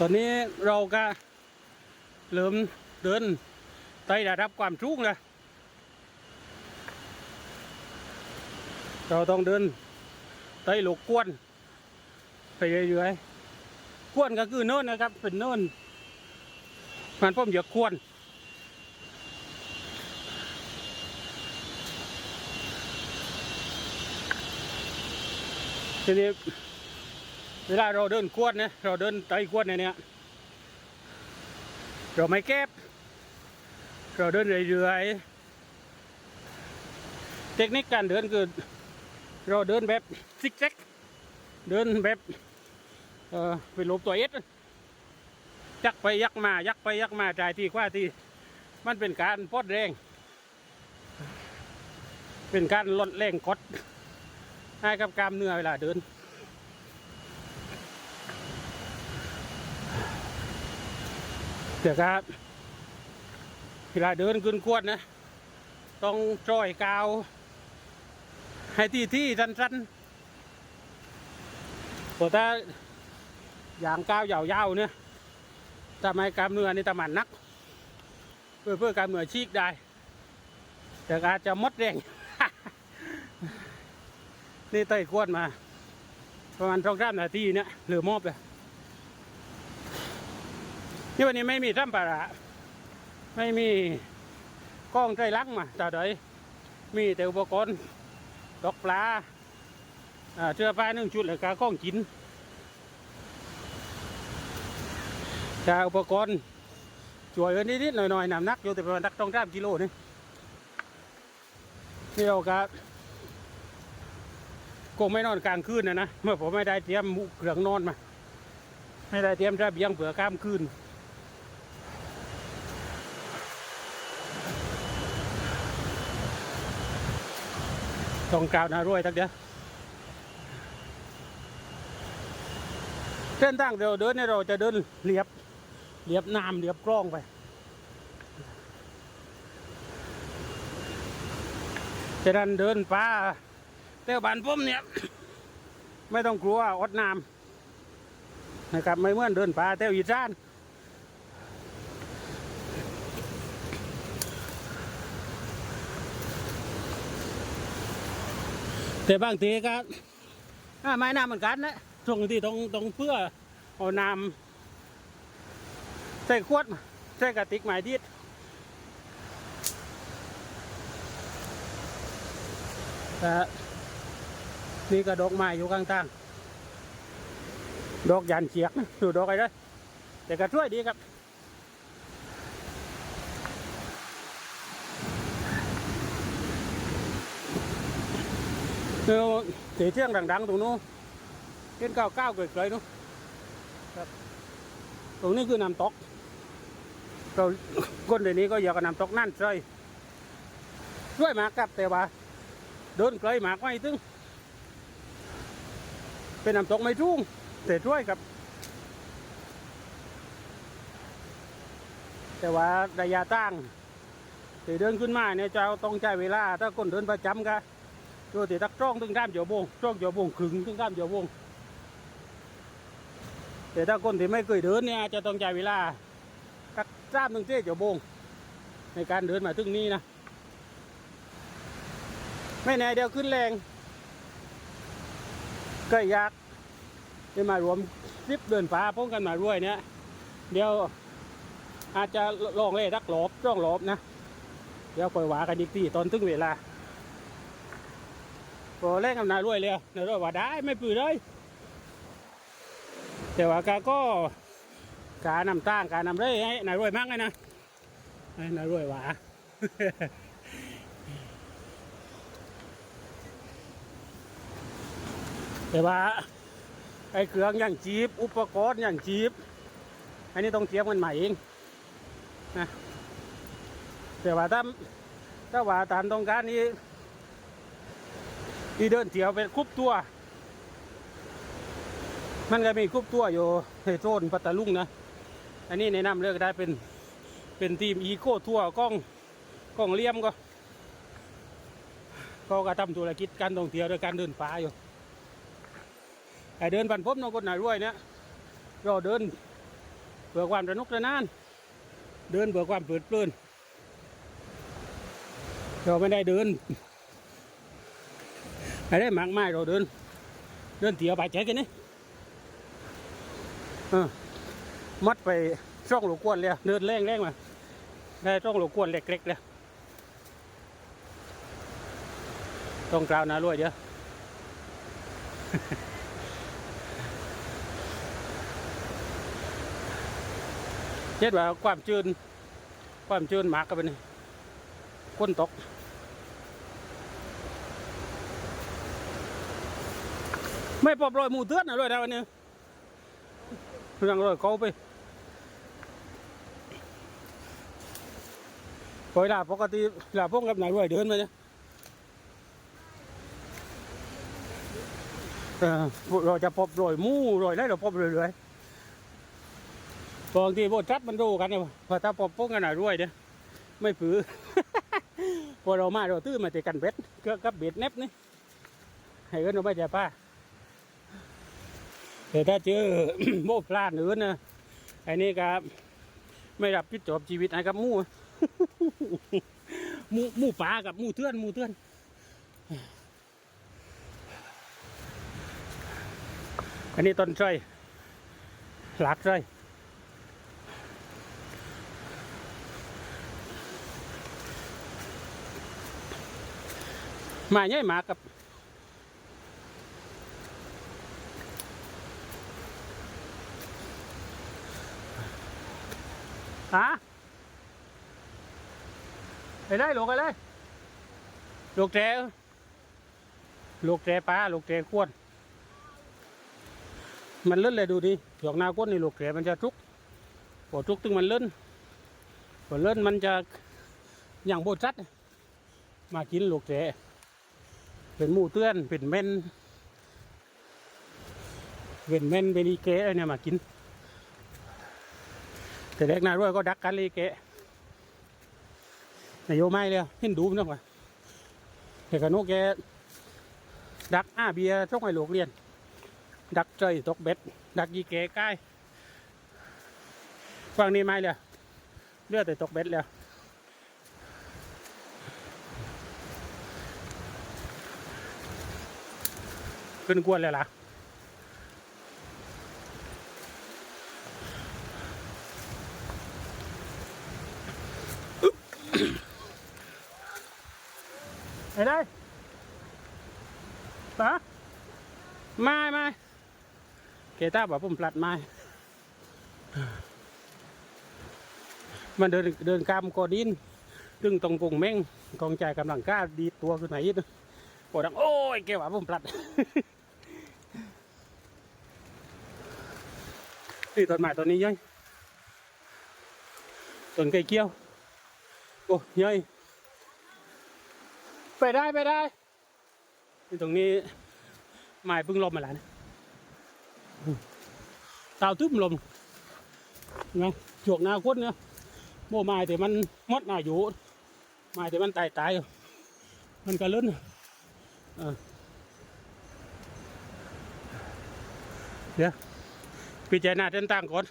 ตอนนี้เราก็เริ่มเดินไต่ระดับความสูงแล้วเราต้องเดินไต่หลกกวน ไปเรื่อยๆกวนก็คือเนินนะครับ เป็นเนินมันพ่มเหยอะกวนทีนี้ เวลาเราเดินกวดเนี่ยเราเดินไต่กวดในเนี้ยเราไม่แก็บ เราเดินเรื่อยๆเทคนิคการเดินคือเราเดินแบบซิกแซกเดินแบบเออเป็นลบตัวเอสยักไปยักมายักไปยักมาจ่ายทีกว่าทีมันเป็นการปลดแรง เป็นการลดแรงกดให้กับกล้ามเนื้อเวลาเดิน เดี๋ยวครับเวลาเดินขึ้นกวดนะ ต้องจอยกาว ให้ที่ที่สั้นๆเพราะถ้าอย่างกาวยาวๆเนี่ยทำให้กล้ามเนื้อนี่ตะมันนัก เพื่อเพื่อก้ามเนื้อชีกได้แต่อาจจะมดแรง นี่เต้ยกวนมา ประมาณสองสามนาทีเนี่ยเหลือมอบเลย นี่วันนี้ไม่มีซ้ำปลาร้าไม่มีกล้องใจลังมาแต่เดยมีแต่อุปกรณ์ตกปลาอ่าเสื้อผ้าหนึ่งชุดแล้วก็ข้องกินจะอุปกรณ์ช่วยกันนิดๆหน่อยๆน้ำหนักอยู่แต่ประมาณตักต้องสามกิโลนี่นี่เราก็คงไม่นอนกลางคืนนะนะเมื่อผมไม่ได้เตรียมเครื่องนอนมา ไม่ได้เตรียมระเบียงเผื่อข้ามคืน ต้องกล่าวนะรวยทักเดียวเส้นทางเราเดินเนี่ยเราจะเดินเรียบเรียบน้ำเรียบกล้องไป จะดันเดินป่าแต่บ้านผมเนี่ย ไม่ต้องกลัวอดน้ำนะครับไม่เหมือนเดินป่าแถวอีสาน แต่บางทีก็อ่าไม้น้ำเหมือนกันนะตรงที่ตรงตรงเพื่อเอาน้ำใส่ขวดมาใส่กระติกหมายดิดแต่นี่ก็ดอกไม้อยู่ข้างทางดอกยันเฉียกนะดูดอกอะไรนะแต่ก็ช่วยดีครับ ดี๋ยวเสียเที่ยงดังๆตรงนู้นเห็นก้าวก้าวๆเกยๆนู้นครับ ตรงนี้คือน้ำตกเราคนเดี๋ยวนี้ก็อยากกับน้ำตกนั่นใช่ช่วยมากครับแต่ว่าเดินไกลมากไม่ถึงเป็นน้ำตกไม่ทุ่งแต่ช่วยครับ แต่ว่าระยะตั้งที่เดินขึ้นมาเนี่ยจะต้องใช้เวลา ถ้าคนเดินประจำก็ ตัวที่ตักจ้องถึงด้ามเจียวโบงจ้องเจียวโบงขึงถึงด้ามเจียวโบงแต่ถ้าคนที่ไม่เคยเดินเนี่ยจะต้องใช้เวลาตักจ้ามถึงเจ๊เจียวโบงในการเดินมาถึงนี้นะไม่แน่เดี๋ยวขึ้นแรงก็อยากจะมารวมทริปเดินฟ้าพ้องกันมาด้วยเนี่ยเดี๋ยวอาจจะลองเล่ทักหลบจ้องหลบนะ เดี๋ยวคอยว่ากันอีกทีตอนถึงเวลา พอแรงกับนายรวยเลยนายรวยว่าได้ไม่ปืนเลยแต่ว่ากาก็การนำตั้งการนำเลยให้นายรวยมากเลยนะให้นายรวยว่าแต่ว่าไอ้เครื่องอย่างจีบอุปกรณ์อย่างจีบอันนี้ต้องเตรียมกันใหม่เองนะแต่ว่าถ้าถ้าว่าตามต้องการนี้ ที่เดินเที่ยวเป็นครบตัว มันก็มีครบตัวอยู่ในโซนปัตตาลุงนะ อันนี้แนะนำเลือกได้เป็นเป็นทีมอีโคทัวร์กล้องกล้องเลี่ยมก็ก็กระทำธุรกิจการท่องเที่ยวโดยการเดินป่าอยู่ไอเดินบันพบน้องคนไหนรวยเนี่ยเราเดินเพื่อความสนุกสนาน เดินเพื่อความเพลิดเพลินเราไม่ได้เดิน ไม่ได้มากไม้เราเดิน เดินเที่ยวไปแจ๊กันนี่เออมัดไปช่องหลูกวนเลยเดินแรงแรงๆมาได้ช่องหลูกวนเล็กๆเลยต้องกล่าวนะรวยเดี๋ยวเช็ดว่าความจืนความจืนหมากกันไปนี่ก้นตก ไม่ปอบรอยหมูเตือนนะรอยนะวันนี้เรื่องรอยเขาไปปล่อยลาปกติลาพวกกับนายรวยเดินมาเนี่ยเราจะปอบรอยมูรอยได้เราปอบเรื่อยๆบางทีพวกจัดมันดูกันเนี่ยพอถ้าปอบพวกกันนายรวยเนี่ยไม่ผือพอเรามาเราตื้อมาตีกันเบ็ดเกือบกับเบ็ดเน็บนี่ให้เอิ้นเราไม่ใจป้า แต่ถ้าเจอโมพลาดอื่นะไอ้นี่ก็ไม่รับผิดชอบชีวิตไอ้กับมูมูหมูป่ากับมูเทือนมูเทือนอันนี้ต้นไทรหลักไทรมาใหญ่หมากับ ฮะ ไปได้ลูกไปเลยลูกแจลูกแจปลาลูกแจขวดมันเลื่อนเลยดูดิหยอกนาก้นนี่ลูกแจมันจะทุกพอทุกตึงมันเลื่อนพอเลื่อนมันจะอย่างโบจัด มากินลูกแจเป็นหมูเตื้อนเป็นเม่นเป็นเม่นเป็นอีเกะเนี่ยมากินแต่เด็กนาด้วยก็ดักกันเลยแกะ นายโยไม่เลยเห็นดูมันนะว่าแต่กนกแกดักอ้าเบียร์ช่องไอ้หลวกเรียน ดักใจตกเบ็ด ดักยีแกใกล้ฟังนี้ไม่เลยเลือดแต่ตกเบ็ดแล้วขึ้นกวนเลยล่ะ ไอ้ได้ปะไม่ไม่เกต้าบอกผมปลัดไม้มันเดินเดินกามกอดินตึงตรงกงเม่งกองใจกำลังกล้าดีตัวขึ้นมาอีกปวดดังโอ้ยแกว่าผมปลัดนี่ต้นไม้ต้นนี้ยัยต้นไก่เกี้ยวโอ้ยัย ไปได้ไปได้ที่ตรงนี้ไม้พิ่งลมมาแล้วนะตาวทึบลมไงจวกนาคดเนี่ยโม่ไม้แต่มันมดหนาอยู่ไม้แต่มันตายตายมันก็เลื่นเออเดี๋ยวพิจารณาเส้นต่างก่อน